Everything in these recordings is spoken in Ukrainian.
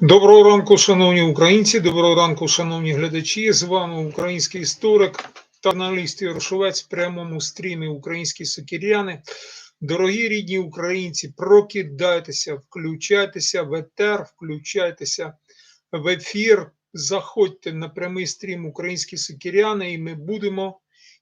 Доброго ранку, шановні українці, доброго ранку, шановні глядачі. З вами український історик та журналіст Ярошовець в прямому стрімі Українські сокіряни. Дорогі рідні українці, прокидайтеся, включайтеся в етер, включайтеся в ефір. Заходьте на прямий стрім Українські сокіряни, і ми будемо,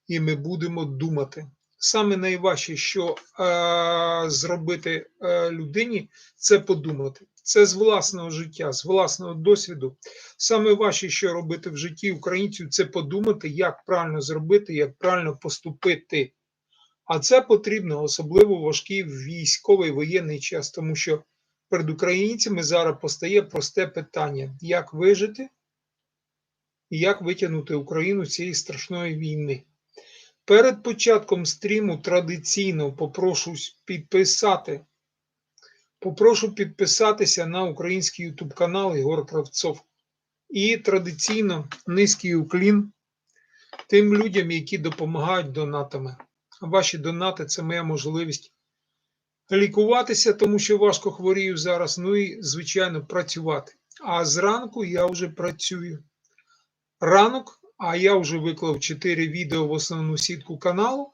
і ми будемо думати. Саме найважче, що е, зробити е, людині, це подумати. Це з власного життя, з власного досвіду. Саме важче, що робити в житті українців, це подумати, як правильно зробити, як правильно поступити. А це потрібно особливо важкий військовий воєнний час, тому що перед українцями зараз постає просте питання: як вижити і як витягнути Україну цієї страшної війни. Перед початком стріму традиційно попрошу підписати. Попрошу підписатися на український YouTube канал Ігор Кравцов. І традиційно низький уклін тим людям, які допомагають донатами. Ваші донати це моя можливість лікуватися, тому що важко хворію зараз. Ну і, звичайно, працювати. А зранку я вже працюю. Ранок, а я вже виклав 4 відео в основну сітку каналу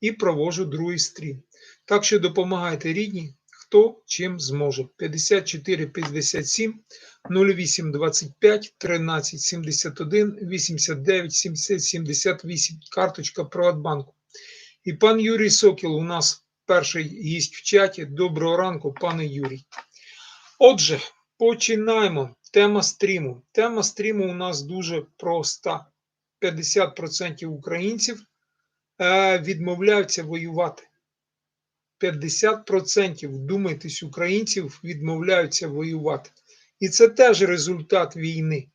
і провожу другий стрім. Так що допомагайте рідні хто чим зможе. 54 57 08 25 13 71 89 70 78. Карточка Приватбанку. І пан Юрій Сокіл у нас перший гість в чаті. Доброго ранку, пане Юрій. Отже, починаємо. Тема стріму. Тема стріму у нас дуже проста. 50% українців е, відмовляються воювати. 50% вдумайтесь, українців відмовляються воювати. І це теж результат війни.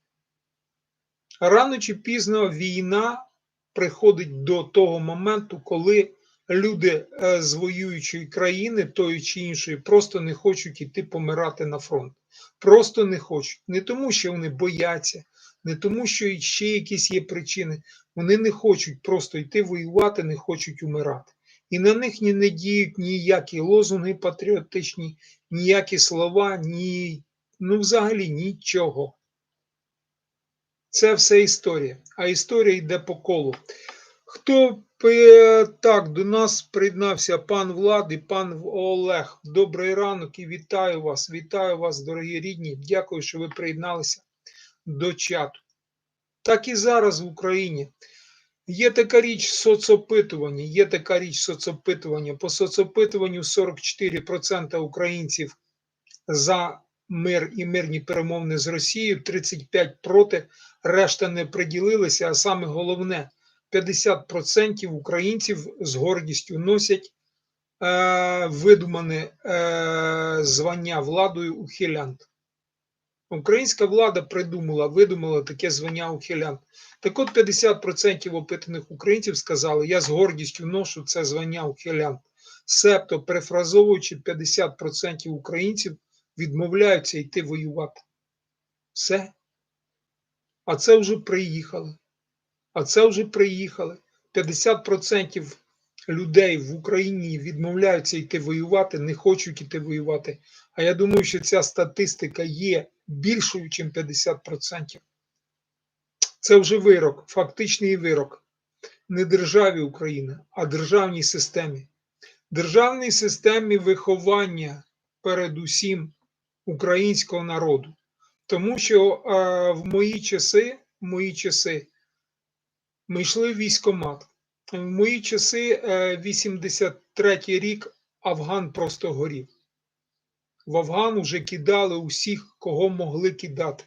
Рано чи пізно війна приходить до того моменту, коли люди е, з воюючої країни, тої чи іншої, просто не хочуть іти помирати на фронт. Просто не хочуть. Не тому, що вони бояться, не тому, що ще якісь є причини. Вони не хочуть просто йти воювати, не хочуть умирати. І на них ні не діють ніякі лозунги патріотичні, ніякі слова, ні, ну взагалі нічого. Це все історія. А історія йде по колу. Хто так до нас приєднався пан Влад і пан Олег. Добрий ранок і вітаю вас. Вітаю вас, дорогі рідні. Дякую, що ви приєдналися до чату. Так і зараз в Україні. Є така річ соцопитування, є така річ соцопитування. По соцопитуванню 44% українців за мир і мирні перемовини з Росією, 35% проти, решта не приділилися. А саме головне, 50% українців з гордістю носять е, видумане е, звання владою ухилянт. Українська влада придумала, видумала таке звання ухилянт. Так от 50% опитаних українців сказали, я з гордістю ношу це звання ухилянт. Себто, перефразовуючи, 50% українців відмовляються йти воювати. Все. А це вже приїхали. А це вже приїхали. 50% людей в Україні відмовляються йти воювати, не хочуть йти воювати. А я думаю, що ця статистика є більшою, ніж 50%. Це вже вирок, фактичний вирок. Не державі України, а державній системі. Державній системі виховання передусім українського народу. Тому що е, в мої часи, в мої часи ми йшли військомат. В мої часи, е, 83-й рік, Афган просто горів. В Афган вже кидали усіх, кого могли кидати.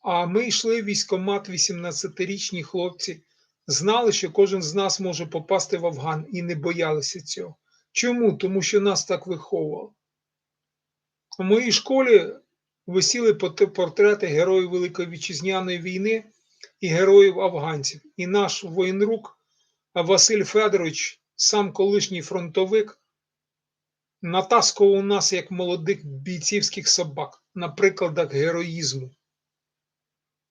А ми йшли в військомат 18-річні хлопці, знали, що кожен з нас може попасти в Афган і не боялися цього. Чому? Тому що нас так виховували. У моїй школі висіли портрети героїв Великої Вітчизняної війни і героїв афганців. І наш воєнрук Василь Федорович, сам колишній фронтовик, натаскував нас як молодих бійцівських собак на прикладах героїзму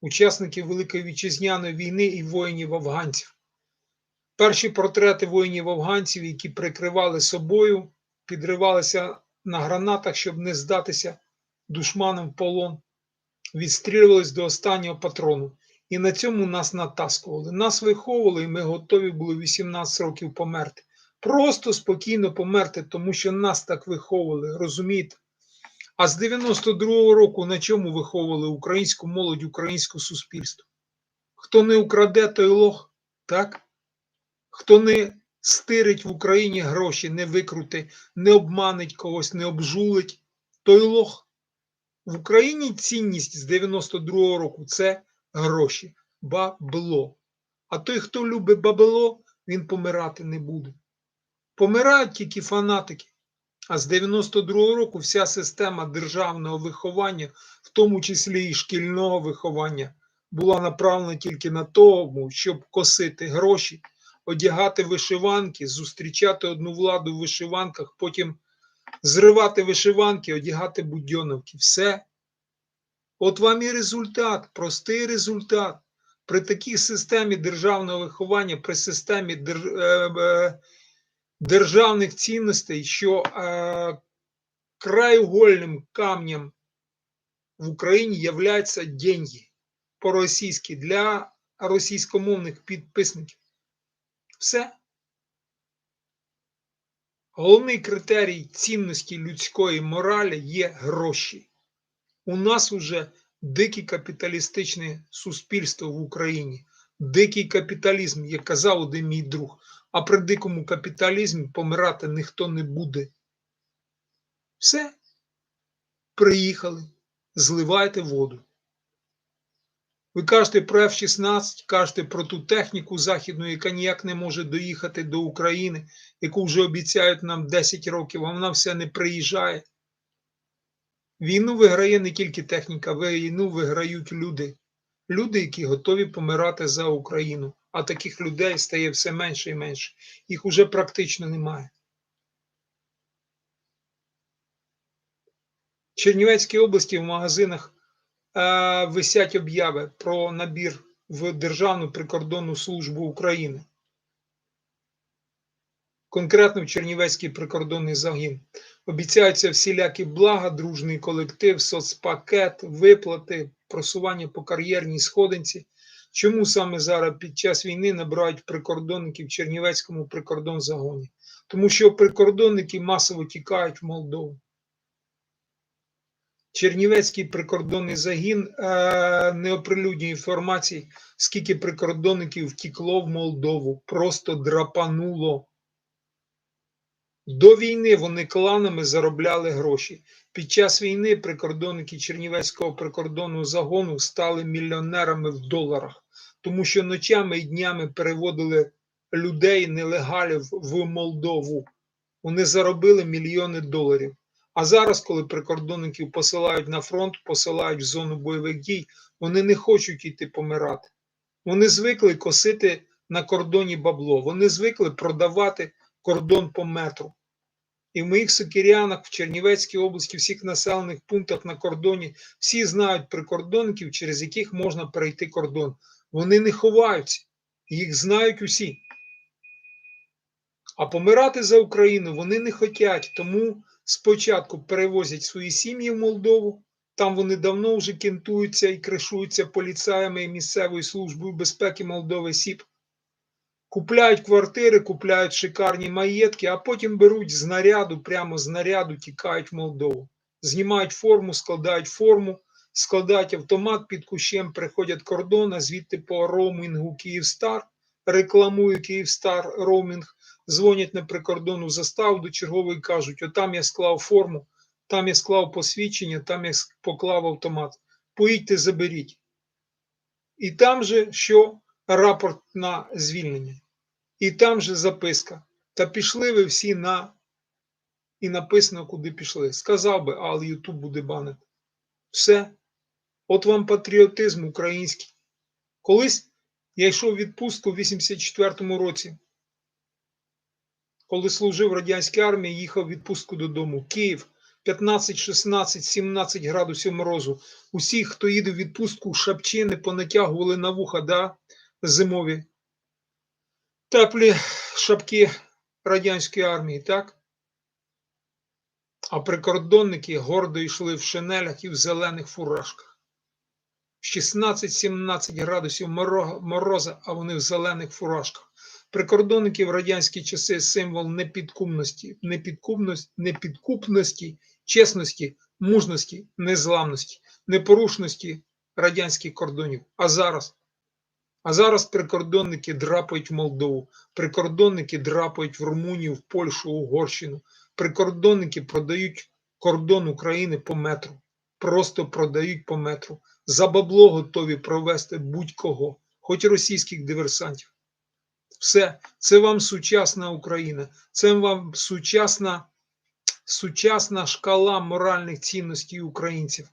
учасників Великої Вітчизняної війни і воїнів-афганців. Перші портрети воїнів-афганців, які прикривали собою, підривалися на гранатах, щоб не здатися, душманом в полон, відстрілювались до останнього патрону. І на цьому нас натаскували. Нас виховували, і ми готові були 18 років померти. Просто спокійно померти, тому що нас так виховували, розумієте? А з 92-го року на чому виховували українську молодь, українське суспільство? Хто не украде, той лох, так? Хто не стирить в Україні гроші, не викрути, не обманить когось, не обжулить, той лох. В Україні цінність з 92-го року це гроші, бабло. А той, хто любить бабло, він помирати не буде. Помирають тільки фанатики. А з 92-го року вся система державного виховання, в тому числі і шкільного виховання, була направлена тільки на тому, щоб косити гроші, одягати вишиванки, зустрічати одну владу в вишиванках, потім зривати вишиванки, одягати будьоновки. Все. От вам і результат, простий результат. При такій системі державного виховання, при системі е, державних цінностей, що е, краєугольним камнем в Україні являються деньги по-російськи для російськомовних підписників. Все. Головний критерій цінності людської моралі є гроші. У нас уже дике капіталістичне суспільство в Україні, дикий капіталізм, як казав один мій друг. А при дикому капіталізмі помирати ніхто не буде. Все. Приїхали, зливайте воду. Ви кажете про F-16, кажете про ту техніку західну, яка ніяк не може доїхати до України, яку вже обіцяють нам 10 років, а вона все не приїжджає. Війну виграє не тільки техніка, війну виграють люди. Люди, які готові помирати за Україну. А таких людей стає все менше і менше. Їх уже практично немає. В Чернівецькій області в магазинах е, висять обяви про набір в Державну прикордонну службу України. Конкретно в Чернівецький прикордонний загін. Обіцяються всілякі блага, дружний колектив, соцпакет, виплати, просування по кар'єрній сходинці. Чому саме зараз під час війни набирають прикордонників в Чернівецькому прикордонзагоні? Тому що прикордонники масово тікають в Молдову. Чернівецький прикордонний загін е, не оприлюднює інформації, скільки прикордонників втікло в Молдову. Просто драпануло. До війни вони кланами заробляли гроші. Під час війни прикордонники Чернівецького прикордонного загону стали мільйонерами в доларах, тому що ночами і днями переводили людей нелегалів в Молдову. Вони заробили мільйони доларів. А зараз, коли прикордонників посилають на фронт, посилають в зону бойових дій, вони не хочуть йти помирати. Вони звикли косити на кордоні бабло, вони звикли продавати кордон по метру. І в моїх сокирянах в Чернівецькій області, всіх населених пунктах на кордоні, всі знають прикордонників, через яких можна перейти кордон. Вони не ховаються, їх знають усі. А помирати за Україну вони не хочуть, тому спочатку перевозять свої сім'ї в Молдову. Там вони давно вже кентуються і кришуються поліцаями і місцевою службою безпеки Молдови СІП купляють квартири, купляють шикарні маєтки, а потім беруть з наряду, прямо з наряду тікають в Молдову. Знімають форму, складають форму, складають автомат під кущем, приходять кордон, а звідти по роумінгу Київстар, рекламує Київстар роумінг, дзвонять на прикордонну заставу до чергової кажуть: отам я склав форму, там я склав посвідчення, там я поклав автомат. Поїдьте, заберіть. І там же що? Рапорт на звільнення. І там же записка. Та пішли ви всі на. І написано, куди пішли. Сказав би, але Ютуб буде банити. Все. От вам патріотизм український. Колись я йшов в відпустку в 84-му році. Коли служив в радянській армії, їхав в відпустку додому. Київ 15, 16, 17 градусів морозу. Усі, хто їде в відпустку, шапчини понатягували на вуха, да? Зимові теплі шапки радянської армії, так? а прикордонники гордо йшли в шинелях і в зелених фуражках. 16-17 градусів мороза, а вони в зелених фуражках. Прикордонники в радянські часи символ непідкупності, непідкупності, непідкупності, чесності, мужності, незламності, непорушності радянських кордонів. А зараз? А зараз прикордонники драпають в Молдову, прикордонники драпають в Румунію, в Польщу, Угорщину. Прикордонники продають кордон України по метру. Просто продають по метру. За бабло готові провести будь-кого, хоч російських диверсантів. Все, це вам сучасна Україна, це вам сучасна, сучасна шкала моральних цінностей українців.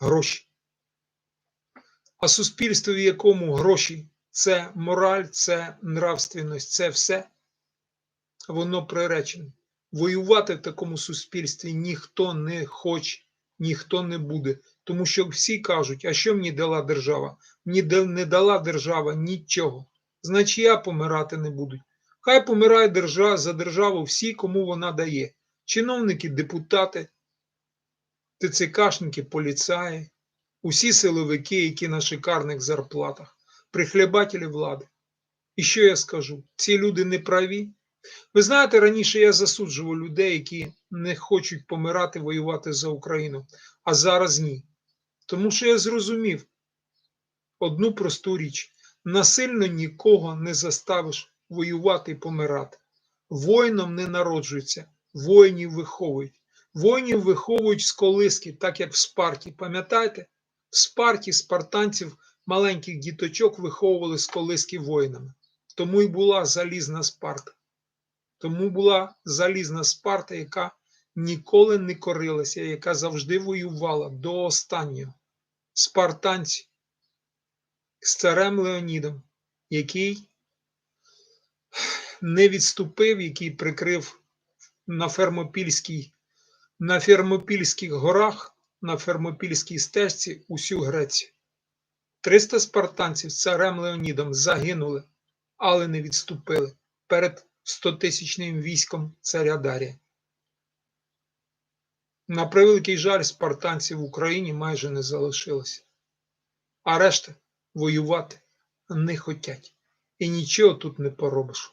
Гроші. А суспільство, в якому гроші це мораль, це нравственність, це все, воно приречене. Воювати в такому суспільстві ніхто не хоче, ніхто не буде. Тому що всі кажуть, а що мені дала держава? Мені не дала держава нічого. Значить, я помирати не будуть. Хай помирає держава за державу всі, кому вона дає. Чиновники, депутати, ТЦКшники, поліцаї, усі силовики, які на шикарних зарплатах, прихлебателі влади. І що я скажу? Ці люди не праві. Ви знаєте, раніше я засуджував людей, які не хочуть помирати, воювати за Україну, а зараз ні. Тому що я зрозумів одну просту річ: насильно нікого не заставиш воювати і помирати. Воїном не народжуються, воїнів виховують. Воїнів виховують з колиски, так як в Спарті. Пам'ятаєте? В Спарті спартанців маленьких діточок виховували з колиски воїнами. Тому й була залізна Спарта. Тому була залізна Спарта, яка ніколи не корилася, яка завжди воювала до останнього. Спартанці з царем Леонідом, який не відступив, який прикрив на Фермопільській, на Фермопільських горах, на Фермопільській стежці усю Грецію. 300 спартанців з царем Леонідом загинули, але не відступили перед 100-тисячним військом царя Дарія. На превеликий жаль, спартанців в Україні майже не залишилося. А решта воювати не хотять. І нічого тут не поробиш.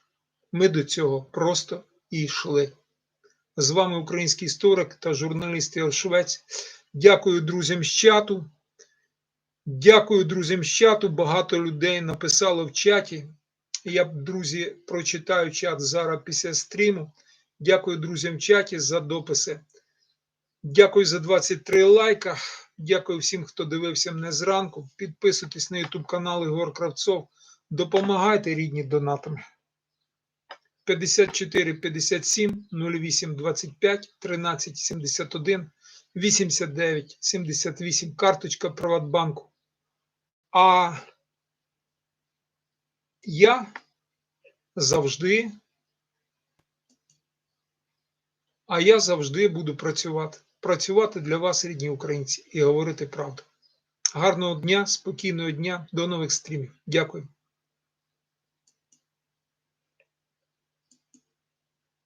Ми до цього просто і йшли. З вами український історик та журналіст Ігор Швець. Дякую друзям з чату. Дякую друзям з чату. Багато людей написало в чаті. Я, друзі, прочитаю чат зараз після стріму. Дякую друзям в чаті за дописи. Дякую за 23 лайка. Дякую всім, хто дивився мене зранку. Підписуйтесь на YouTube канал Ігор Кравцов. Допомагайте рідні донатами. 54 57 08 25 13 71 89 78 карточка Приватбанку. А я завжди, а я завжди буду працювати. Працювати для вас, рідні українці, і говорити правду. Гарного дня, спокійного дня, до нових стрімів. Дякую.